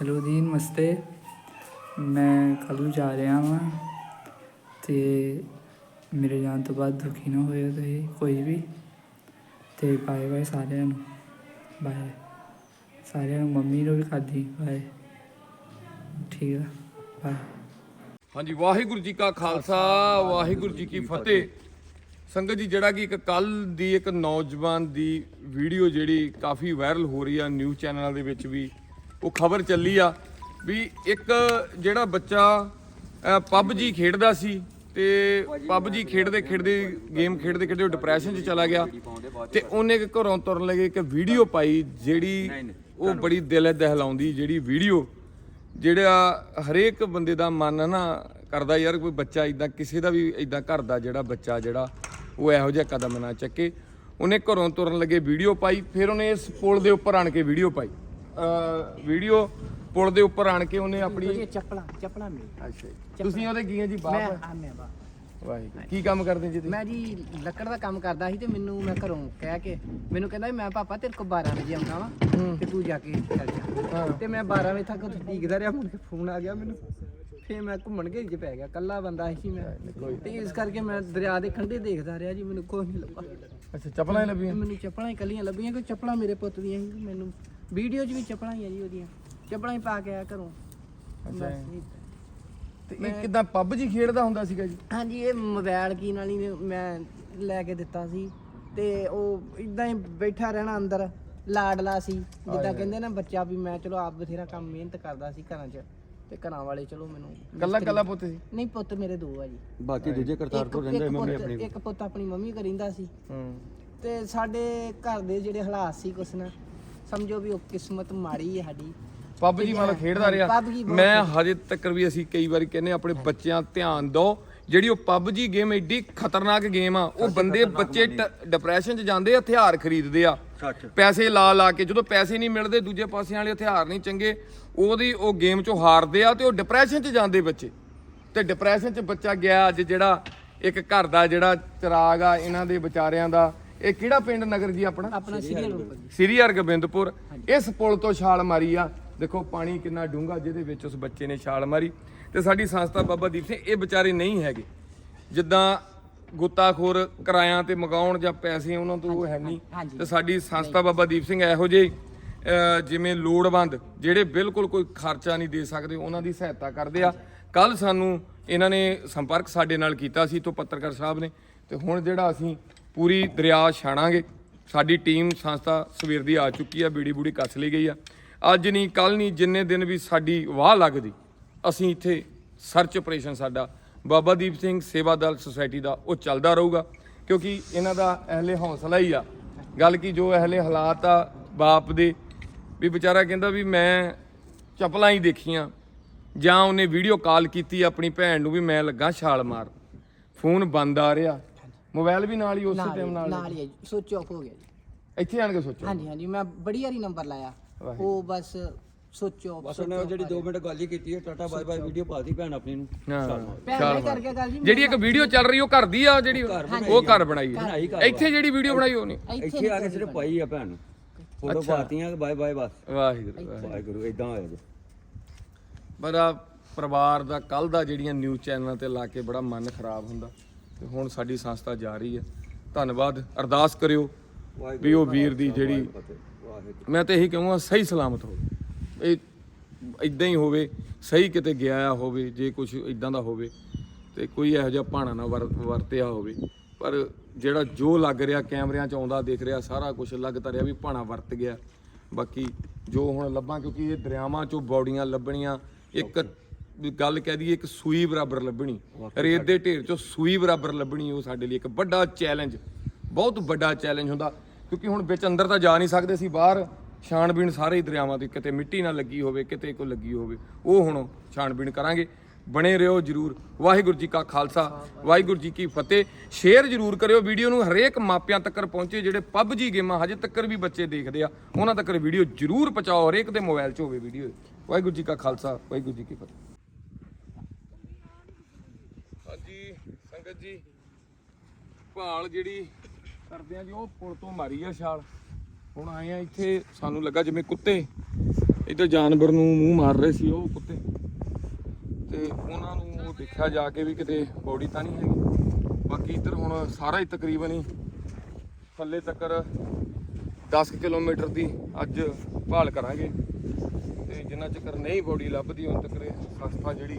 Hello ਜੀ ਨਮਸਤੇ ਮੈਂ ਕੱਲ੍ਹ ਨੂੰ ਜਾ ਰਿਹਾ ਹਾਂ ਤੇ ਮੇਰੇ ਜਾਣ ਤੋਂ ਬਾਅਦ ਦੁਖੀ ਨਾ ਹੋਇਓ ਤੁਸੀਂ, ਕੋਈ ਵੀ। ਤੇ ਬਾਏ ਬਾਏ ਸਾਰਿਆਂ ਨੂੰ। ਬਾਏ ਸਾਰਿਆਂ ਨੂੰ, ਮੰਮੀ ਨੂੰ ਵੀ ਕਰਦੀ ਬਾਏ ਠੀਕ ਆ ਬਾਏ ਹਾਂਜੀ, ਵਾਹਿਗੁਰੂ ਜੀ ਕਾ ਖਾਲਸਾ, ਵਾਹਿਗੁਰੂ ਜੀ ਕੀ ਫਤਿਹ। ਸੰਗਤ ਜੀ, ਜਿਹੜਾ ਕਿ ਇੱਕ ਕੱਲ ਦੀ ਇੱਕ ਨੌਜਵਾਨ ਦੀ ਵੀਡੀਓ ਜਿਹੜੀ ਕਾਫੀ ਵਾਇਰਲ ਹੋ ਰਹੀ ਆ ਨਿਊਜ਼ ਚੈਨਲਾਂ ਦੇ ਵਿੱਚ ਵੀ। ਉਹ ਖਬਰ ਚੱਲੀ ਆ ਵੀ ਇੱਕ ਜਿਹੜਾ ਬੱਚਾ ਪਬਜੀ ਖੇਡਦਾ ਸੀ ਤੇ ਪਬਜੀ ਖੇਡਦੇ ਖੇਡਦੇ ਗੇਮ ਖੇਡਦੇ ਖੇਡਦੇ ਉਹ ਡਿਪਰੈਸ਼ਨ 'ਚ ਚਲਾ ਗਿਆ ਤੇ ਉਹਨੇ ਇੱਕ ਘਰੋਂ ਤੁਰਨ ਲੱਗੇ ਇੱਕ ਵੀਡੀਓ ਪਾਈ ਜਿਹੜੀ ਉਹ ਬੜੀ ਦਿਲ ਦਹਿਲਾਉਂਦੀ ਜਿਹੜੀ ਵੀਡੀਓ ਜਿਹੜਾ ਹਰੇਕ ਬੰਦੇ ਦਾ ਮਨ ਨਾ ਕਰਦਾ ਯਾਰ ਕੋਈ ਬੱਚਾ ਇਦਾਂ ਕਿਸੇ ਦਾ ਵੀ ਇਦਾਂ ਘਰ ਦਾ ਜਿਹੜਾ ਬੱਚਾ ਜਿਹੜਾ ਉਹ ਇਹੋ ਜਿਹਾ ਕਦਮ ਨਾ ਚੱਕੇ। ਉਹਨੇ ਘਰੋਂ ਤੁਰਨ ਲੱਗੇ ਵੀਡੀਓ ਪਾਈ ਫਿਰ ਉਹਨੇ ਇਸ ਪੁਲ ਦੇ ਉੱਪਰ ਆਣ ਕੇ ਵੀਡੀਓ ਪਾਈ। ਵੀਡੀਓ ਪੁਲ ਦੇ ਉੱਪਰ ਆਣ ਕੇ ਉਹਨੇ ਆਪਣੀ ਉਹਦੀਆਂ ਚੱਪਲਾਂ ਚੱਪਲਾਂ ਮੇਰੀ ਅੱਛਾ ਜੀ। ਤੁਸੀਂ ਉਹਦੇ ਕੀ ਹੈ ਜੀ ਮੈਂ ਬਾਪ। ਬਾ ਵਾਹਿਗੁਰੂ। ਕੀ ਕੰਮ ਕਰਦੇ ਜੀ ਤੁਸੀਂ? ਮੈਂ ਜੀ ਲੱਕੜ ਦਾ ਕੰਮ ਕਰਦਾ ਸੀ ਤੇ ਮੈਨੂੰ ਮੈਂ ਘਰੋਂ ਕਹਿ ਕੇ ਮੈਨੂੰ ਕਹਿੰਦਾ ਵੀ ਮੈਂ ਪਾਪਾ ਤੇਰੇ ਕੋਲ 12 ਵਜੇ ਆਉਣਾ ਵਾ ਤੇ ਤੂੰ ਜਾ ਕੇ ਚੱਲ ਜਾ। ਤੇ ਮੈਂ 12 ਵਜੇ ਤੱਕ ਉੱਥੇ ਡੀਕਦਾ ਰਿਹਾ ਮੁੜ ਕੇ ਫੋਨ ਆ ਗਿਆ ਮੈਨੂੰ। ਫੇਰ ਮੈਂ ਘੁੰਮਣ ਘੇਰੀ 'ਚ ਪੈ ਗਿਆ। ਕੱਲਾ ਬੰਦਾ ਸੀ ਮੈਂ। ਤੇ ਇਸ ਕਰਕੇ ਮੈਂ ਦਰਿਆ ਦੇ ਕੰਢੇ ਦੇਖਦਾ ਰਿਹਾ ਜੀ ਮੈਨੂੰ ਕੋਈ ਨਹੀਂ ਲੱਭਾ। ਅੱਛਾ ਚੱਪਲਾਂ ਹੀ ਲੱਭੀਆਂ? ਮੈਨੂੰ ਚੱਪਲਾਂ ਹੀ ਕੱਲੀਆਂ ਲੱਭੀਆਂ ਕਿ ਚੱਪਲਾਂ ਮੇਰੇ ਪੁੱਤ ਦੀਆਂ ਸੀ ਮੈਨੂੰ ਵੀਡੀਓ 'ਚ ਵੀ ਚੱਪਲਾਂ ਹੀ ਆ ਜੀ ਉਹਦੀਆਂ। ਚੱਪਲਾਂ ਹੀ ਪਾ ਕੇ ਆਇਆ ਘਰੋਂ। ਅੱਛਾ। ਬਸ ਜੀ। ਤੇ। ਇਹ ਕਿਦਾਂ ਪਬਜੀ ਖੇਡਦਾ ਹੁੰਦਾ ਸੀਗਾ ਜੀ? ਹਾਂਜੀ ਇਹ ਮੋਬਾਈਲ ਕੀ ਨਾਲ ਹੀ ਮੈਂ ਲੈ ਕੇ ਦਿੱਤਾ ਸੀ। ਤੇ ਉਹ ਇਦਾਂ ਹੀ ਬੈਠਾ ਰਹਿਣਾ ਅੰਦਰ ਲਾਡਲਾ ਸੀ। ਜਿੱਦਾਂ ਕਹਿੰਦੇ ਨਾ ਬੱਚਾ ਵੀ ਮੈਂ ਚਲੋ ਆਪ ਬਥੇਰਾ ਕੰਮ ਮਿਹਨਤ ਕਰਦਾ ਸੀ ਘਰਾਂ 'ਚ। ਤੇ ਘਰਾਂ ਵਾਲੇ ਚਲੋ ਮੈਨੂੰ ਕੱਲਾ ਕੱਲਾ ਪੁੱਤ ਸੀ? ਨਹੀਂ ਪੁੱਤ ਮੇਰੇ ਦੋ ਆ ਜੀ। ਬਾਕੀ ਦੂਜੇ ਕਰਤਾਰਪੁਰ ਇੱਕ- ਰਹਿੰਦੇ ਇੱਕ ਮੰਮੀ ਪੁੱਤ- ਆਪਣੀ ਇੱਕ ਪੁੱਤ ਆਪਣੀ ਮੰਮੀ ਰਹਿੰਦਾ ਸੀ। ਹੂੰ। ਤੇ ਸਾਡੇ ਘਰ ਦੇ ਜਿਹੜੇ ਹਾਲਾਤ ਸੀ ਕੁਛ ਨਾ ਸਮਝੋ ਵੀ ਉਹ ਕਿਸਮਤ ਮਾੜੀ ਹੈ ਸਾਡੀ। ਪਬਜੀ ਮਤਲਬ ਖੇਡਦਾ ਰਿਹਾ। PUBG ਬਹੁਤ ਮੈਂ ਹਜੇ ਤੱਕ ਵੀ ਅਸੀਂ ਕਈ ਵਾਰੀ ਕਹਿੰਨੇ ਆਪਣੇ ਬੱਚਿਆਂ ਧਿਆਨ ਦਿਓ। ਜਿਹੜੀ ਉਹ ਪਬਜੀ ਗੇਮ ਐਡੀ ਖਤਰਨਾਕ ਗੇਮ ਆ ਉਹ ਬੰਦੇ ਬੱਚੇ ਡਿਪਰੈਸ਼ਨ 'ਚ ਜਾਂਦੇ ਆ, ਹਥਿਆਰ ਖਰੀਦਦੇ ਆ। ਸੱਚ। ਪੈਸੇ ਲਾ ਲਾ ਕੇ ਜਦੋਂ ਪੈਸੇ ਨਹੀਂ ਮਿਲਦੇ ਦੂਜੇ ਪਾਸਿਆਂ ਵਾਲੇ ਹਥਿਆਰ ਨਹੀਂ ਚੰਗੇ ਉਹਦੀ ਉਹ ਗੇਮ 'ਚੋਂ ਹਾਰਦੇ ਆ ਤੇ ਉਹ ਡਿਪਰੈਸ਼ਨ 'ਚ ਜਾਂਦੇ ਬੱਚੇ। ਤੇ ਡਿਪਰੈਸ਼ਨ 'ਚ ਬੱਚਾ ਗਿਆ ਅੱਜ ਜਿਹੜਾ ਇੱਕ ਘਰ ਦਾ ਜਿਹੜਾ ਚਿਰਾਗ ਆ ਇਹਨਾਂ ਦੇ ਵਿਚਾਰਿਆਂ ਦਾ ਇਹ ਕਿਹੜਾ ਪਿੰਡ ਨਗਰ ਜੀ ਆਪਣਾ? ਆਪਣਾ ਸੀਰੀਅਲ ਉੱਪਰ ਜੀ ਸ੍ਰੀ ਹਰਗੋਬਿੰਦਪੁਰ। ਇਸ ਪੁਲ ਤੋਂ ਛਾਲ ਮਾਰੀ ਆ। ਦੇਖੋ ਪਾਣੀ ਕਿੰਨਾ ਡੂੰਘਾ ਜਿਹਦੇ ਵਿੱਚ ਉਸ ਬੱਚੇ ਨੇ ਛਾਲ ਮਾਰੀ। ਤੇ ਸਾਡੀ ਸੰਸਥਾ ਬਾਬਾ ਦੀਪ ਸਿੰਘ ਇਹ ਵਿਚਾਰੇ ਨਹੀਂ ਹੈਗੇ। ਜਿੱਦਾਂ ਗੁੱਤਾਖੋਰ ਕਿਰਾਇਆਂ ਤੇ ਮਗਾਉਣ ਜਾਂ ਪੈਸੇ ਉਹਨਾਂ ਤੋਂ ਉਹ ਹੈ ਨਹੀਂ। ਤੇ ਸਾਡੀ ਸੰਸਥਾ ਬਾਬਾ ਦੀਪ ਸਿੰਘ ਇਹੋ ਜਿਹੇ ਜਿਵੇਂ ਲੋੜਵੰਦ ਜਿਹੜੇ ਬਿਲਕੁਲ ਕੋਈ ਖਰਚਾ ਨਹੀਂ ਦੇ ਸਕਦੇ ਉਹਨਾਂ ਦੀ ਸਹਾਇਤਾ ਕਰਦੇ ਆ। ਕੱਲ ਸਾਨੂੰ ਇਹਨਾਂ ਨੇ ਸੰਪਰਕ ਸਾਡੇ ਨਾਲ ਕੀਤਾ ਸੀ ਤੋਂ ਪੱਤਰਕਾਰ ਸਾਹਿਬ ਨੇ। ਤੇ ਹੁਣ ਜਿਹੜਾ ਅਸੀਂ ਪੂਰੀ ਦਰਿਆ ਛਾਣਾਂਗੇ। ਸਾਡੀ ਟੀਮ ਸੰਸਥਾ ਸਵੇਰ ਦੀ ਆ ਚੁੱਕੀ ਆ, ਬੀੜੀ ਬੂੜੀ ਕੱਸ ਲਈ ਗਈ ਆ। ਅੱਜ ਨਹੀਂ ਕੱਲ ਨਹੀਂ, ਜਿੰਨੇ ਦਿਨ ਵੀ ਸਾਡੀ ਵਾਹ ਲੱਗਦੀ, ਅਸੀਂ ਇੱਥੇ ਸਰਚ ਆਪਰੇਸ਼ਨ ਸਾਡਾ ਬਾਬਾ ਦੀਪ ਸਿੰਘ ਸੇਵਾ ਦਲ ਸੁਸਾਇਟੀ ਦਾ ਉਹ ਚੱਲਦਾ ਰਹੂਗਾ। ਕਿਉਂਕਿ ਇਹਨਾਂ ਦਾ ਅਹਲੇ ਹੌਸਲਾ ਹੀ ਆ। ਗੱਲ ਕੀ, ਜੋ ਅਹਲੇ ਹਾਲਾਤ ਆ ਬਾਪ ਦੇ, ਵੀ ਵਿਚਾਰਾ ਕਹਿੰਦਾ ਵੀ ਮੈਂ ਚਪਲਾਂ ਹੀ ਦੇਖੀਆਂ, ਜਾਂ ਉਹਨੇ ਵੀਡੀਓ ਕਾਲ ਕੀਤੀ ਆਪਣੀ ਭੈਣ ਨੂੰ ਵੀ ਮੈਂ ਲੱਗਾ ਛਾਲ ਮਾਰ। ਫੋਨ ਬੰਦ ਆ ਰਿਹਾ। ਮੋਬਾਈਲ ਵੀ ਨਾਲ ਹੀ ਉਸੇ ਨਾਲ ਟਾਈਮ ਹੀ- ਨਾਲ ਨਾਲ ਹੀ ਸੋਚ ਆਫ ਹੋ ਗਿਆ ਜੀ। ਇੱਥੇ ਆਣ ਕੇ ਸੋਚੋ ਹਾਂਜੀ ਹਾਂਜੀ ਮੈਂ ਬੜੀ ਵਾਰੀ ਨੰਬਰ ਲਾਇਆ। ਵਾਹਿਗੁਰੂ। ਉਹ ਬਸ ਸੋਚੋ ਬਸ ਉਹਨੇ ਉਹ ਜਿਹੜੀ 2 ਮਿੰਟ ਗੱਲ ਹੀ ਕੀਤੀ ਹੈ ਟਾਟਾ ਬਾਏ ਬਾਏ ਵੀਡੀਓ ਪਾਤੀ ਭੈਣ ਆਪਣੀ ਨੂੰ। ਹਾਂ। ਭੈਣ ਨੇ। ਕਰਕੇ ਗੱਲ ਜੀ ਜਿਹੜੀ ਇੱਕ ਵੀਡੀਓ ਚੱਲ ਰਹੀ ਉਹ ਘਰ ਦੀ ਆ ਜਿਹੜੀ ਉਹ ਘਰ ਬਣਾਈ ਹੈ ਬਣਾਈ ਘਰ ਇੱਥੇ ਜਿਹੜੀ ਵੀਡੀਓ ਬਣਾਈ ਉਹ ਨਹੀਂ ਇੱਥੇ ਆ ਕੇ ਸਿਰਫ ਪਾਈ ਆ ਭੈਣ। ਨੂੰ ਫੋਟੋ ਪਾਤੀਆਂ ਬਾਏ ਬਾਏ ਬਸ। ਵਾਹਿਗੁਰੂ ਵਾਹਿਗੁਰੂ। ਵਾਹਿਗੁਰੂ ਇਦਾਂ ਹੋਇਆ ਜੀ। ਬੜਾ ਪਰਿਵਾਰ ਦਾ ਕੱਲ ਦਾ ਜਿਹੜੀਆਂ ਨਿਊਜ਼ ਚੈਨਲਾਂ ਤੇ ਲਾ ਕੇ ਬੜਾ ਮਨ ਖਰਾਬ ਹੁੰਦਾ। ਤੇ ਹੁਣ ਸਾਡੀ ਸੰਸਥਾ ਜਾ ਰਹੀ ਹੈ। ਧੰਨਵਾਦ। ਅਰਦਾਸ ਕਰਿਓ ਵੀ ਉਹ ਵੀਰ ਦੀ ਜਿਹੜੀ ਮੈਂ ਤਾਂ ਇਹੀ ਕਹੂੰਗਾ, ਸਹੀ ਸਲਾਮਤ ਹੋਵੇ। ਇਹ ਇਦਾਂ ਹੀ ਹੋਵੇ, ਸਹੀ ਕਿਤੇ ਗਿਆ ਆ ਹੋਵੇ, ਜੇ ਕੁਝ ਇਦਾਂ ਦਾ ਹੋਵੇ ਤੇ ਕੋਈ ਇਹੋ ਜਿਹਾ ਭਾਣਾ ਨਾ ਵਰ- ਵਰਤਿਆ ਹੋਵੇ। ਪਰ ਜਿਹੜਾ ਜੋ ਲੱਗ ਰਿਹਾ, ਕੈਮਰਿਆਂ 'ਚ ਆਉਂਦਾ, ਦੇਖ ਰਿਹਾ, ਸਾਰਾ ਕੁਝ ਲੱਗ ਤਰਿਆ ਵੀ ਭਾਣਾ ਵਰਤ ਗਿਆ। ਬਾਕੀ ਜੋ ਹੁਣ ਲੱਭਾਂ, ਕਿਉਂਕਿ ਇਹ ਦਰਿਆਵਾਂ 'ਚੋਂ ਬੌੜੀਆਂ ਲੱਭਣੀਆਂ, ਇੱਕ ਗੱਲ ਕਹਿ ਦਈਏ ਇੱਕ ਸੂਈ ਬਰਾਬਰ ਲੱਭਣੀ। ਰੇਤ ਦੇ ਢੇਰ 'ਚੋਂ ਸੂਈ ਬਰਾਬਰ ਲੱਭਣੀ ਉਹ ਸਾਡੇ ਲਈ ਇੱਕ ਵੱਡਾ ਚੈਲੰਜ ਬਹੁਤ ਵੱਡਾ ਚੈਲੰਜ ਹੁੰਦਾ। ਕਿਉਂਕਿ ਹੁਣ ਵਿੱਚ ਅੰਦਰ ਤਾਂ ਜਾ ਨਹੀਂ ਸਕਦੇ ਸੀ ਬਾਹਰ ਛਾਣਬੀਣ ਸਾਰੇ ਹੀ ਦਰਿਆਵਾਂ ਦੀ ਕਿਤੇ ਮਿੱਟੀ ਨਾਲ ਲੱਗੀ ਹੋਵੇ ਕਿਤੇ ਕੋਈ ਲੱਗੀ ਹੋਵੇ। ਉਹ ਹੁਣ ਛਾਣਬੀਣ ਕਰਾਂਗੇ। ਬਣੇ ਰਹੋ ਜਰੂਰ। ਵਾਹਿਗੁਰੂ ਜੀ ਕਾ ਖਾਲਸਾ ਵਾਹਿਗੁਰੂ ਜੀ ਕੀ ਫਤਿਹ। ਸ਼ੇਅਰ ਜਰੂਰ ਕਰਿਓ ਵੀਡੀਓ ਨੂੰ। ਹਰੇਕ ਮਾਪਿਆਂ ਤੱਕ ਪਹੁੰਚੇ ਜਿਹੜੇ ਪਬਜੀ ਗੇਮਾਂ ਹਜੇ ਤੱਕ ਵੀ ਬੱਚੇ ਦੇਖਦੇ ਆ ਉਹਨਾਂ ਤੱਕ ਵੀਡੀਓ ਜਰੂਰ ਪਹੁੰਚਾਓ। ਹਰੇਕ ਦੇ ਮੋਬਾਈਲ 'ਚ ਹੋਵੇ ਵੀਡੀਓ। ਵਾਹਿਗੁਰੂ ਜੀ ਕਾ ਖਾਲਸਾ ਵਾਹਿਗੁਰੂ ਜੀ ਕੀ ਫਤਿਹ। ਸੰਗਤ ਜੀ, ਭਾਲ ਜਿਹੜੀ ਕਰਦੇ ਆ ਜੀ, ਉਹ ਪੁਲ ਤੋਂ ਮਾਰੀ ਆ ਛਾਲ। ਹੁਣ ਆਏ ਆ ਇੱਥੇ, ਸਾਨੂੰ ਲੱਗਾ ਜਿਵੇਂ ਕੁੱਤੇ। ਇੱਧਰ ਜਾਨਵਰ ਨੂੰ ਮੂੰਹ ਮਾਰ ਰਹੇ ਸੀ ਉਹ ਕੁੱਤੇ। ਤੇ ਉਹਨਾਂ ਨੂੰ ਉਹ ਦੇਖਿਆ ਜਾ ਕੇ ਵੀ ਕਿਤੇ ਬੋਡੀ ਤਾਂ ਨਹੀਂ ਹੈਗੀ। ਬਾਕੀ ਇੱਧਰ ਹੁਣ ਸਾਰਾ ਹੀ ਤਕਰੀਬਨ ਹੀ, ਥੱਲੇ ਤੱਕ 10 ਕਿਲੋਮੀਟਰ ਦੀ ਅੱਜ ਭਾਲ ਕਰਾਂਗੇ। ਤੇ ਜਿੰਨਾ ਚੱਕਰ ਨਹੀਂ ਬੋਡੀ ਲੱਭਦੀ ਹੁਣ ਤੱਕ ਇਹ ਸੰਸਥਾ ਜਿਹੜੀ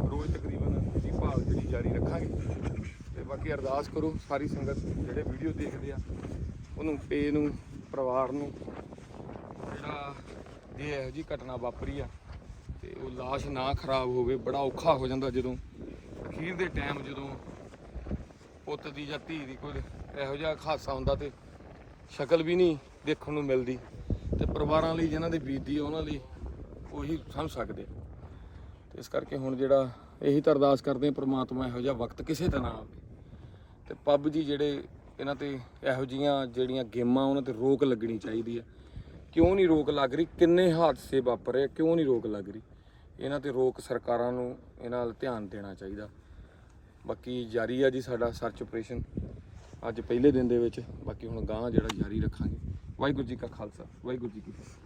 ਰੋਜ਼ ਤਕਰੀਬਨ ਇਹਦੀ ਭਾਲ ਜਿਹੜੀ ਜਾਰੀ ਰੱਖਾਂਗੇ ਤੇ ਬਾਕੀ ਅਰਦਾਸ ਕਰੋ ਸਾਰੀ ਸੰਗਤ ਜਿਹੜੇ ਵੀਡੀਓ ਦੇਖਦੇ ਆ, ਉਹਨੂੰ, ਪੇ ਨੂੰ, ਪਰਿਵਾਰ ਨੂੰ, ਜਿਹੜਾ ਜੇ ਇਹੋ ਜੀ ਘਟਨਾ ਵਾਪਰੀ ਆ, ਤੇ ਉਹ লাশ ਨਾ ਖਰਾਬ ਹੋਵੇ, ਬੜਾ ਔਖਾ ਹੋ ਜਾਂਦਾ ਜਦੋਂ, ਅਖੀਰ ਦੇ ਟਾਈਮ ਜਦੋਂ ਪੁੱਤ ਦੀ ਜਾਂ ਧੀ ਦੀ ਕੋਈ ਇਹੋ ਜਿਹਾ ਹਾਦਸਾ ਹੁੰਦਾ ਤੇ ਸ਼ਕਲ ਵੀ ਨਹੀਂ ਦੇਖਣ ਨੂੰ ਮਿਲਦੀ, ਤੇ ਪਰਿਵਾਰਾਂ ਲਈ, ਜਿਨ੍ਹਾਂ ਦੀ ਬੀਤੀ ਉਹਨਾਂ ਲਈ ਉਹੀ ਸਮਝ ਸਕਦੇ ਆ। ਤੇ ਇਸ ਕਰਕੇ ਹੁਣ ਜਿਹੜਾ ਇਹੀ ਤਾਂ ਅਰਦਾਸ ਕਰਦੇ ਆ ਪ੍ਰਮਾਤਮਾ ਇਹੋ ਜਿਹਾ ਵਕਤ ਕਿਸੇ ਦਾ ਨਾ ਆਵੇ। ਤੇ ਪੱਬ ਜੀ ਜਿਹੜੇ ਇਹਨਾਂ ਤੇ ਇਹੋ ਜੀਆਂ ਜਿਹੜੀਆਂ ਗੇਮਾਂ ਉਹਨਾਂ ਤੇ ਰੋਕ ਲੱਗਣੀ ਚਾਹੀਦੀ ਹੈ ਕਿਉਂ ਨਹੀਂ ਰੋਕ ਲੱਗ ਰਹੀ? ਕਿੰਨੇ ਹਾਦਸੇ ਵਾਪਰੇ ਕਿਉਂ ਨਹੀਂ ਰੋਕ ਲੱਗ ਰਹੀ? ਇਹਨਾਂ ਤੇ ਰੋਕ ਸਰਕਾਰਾਂ ਨੂੰ ਇਹਨਾਂ ਵੱਲ ਧਿਆਨ ਦੇਣਾ ਚਾਹੀਦਾ। ਬਾਕੀ ਜਾਰੀ ਆ ਜੀ ਸਾਡਾ ਸਰਚ ਆਪਰੇਸ਼ਨ, ਅੱਜ ਪਹਿਲੇ ਦਿਨ ਦੇ ਵਿੱਚ। ਬਾਕੀ ਹੁਣ ਗਾਂ ਜਿਹੜਾ ਜਾਰੀ ਰੱਖਾਂਗੇ। ਵਾਹਿਗੁਰੂ ਜੀ ਕਾ ਖਾਲਸਾ, ਵਾਹਿਗੁਰੂ ਜੀ ਕੀ ਫਤਿਹ।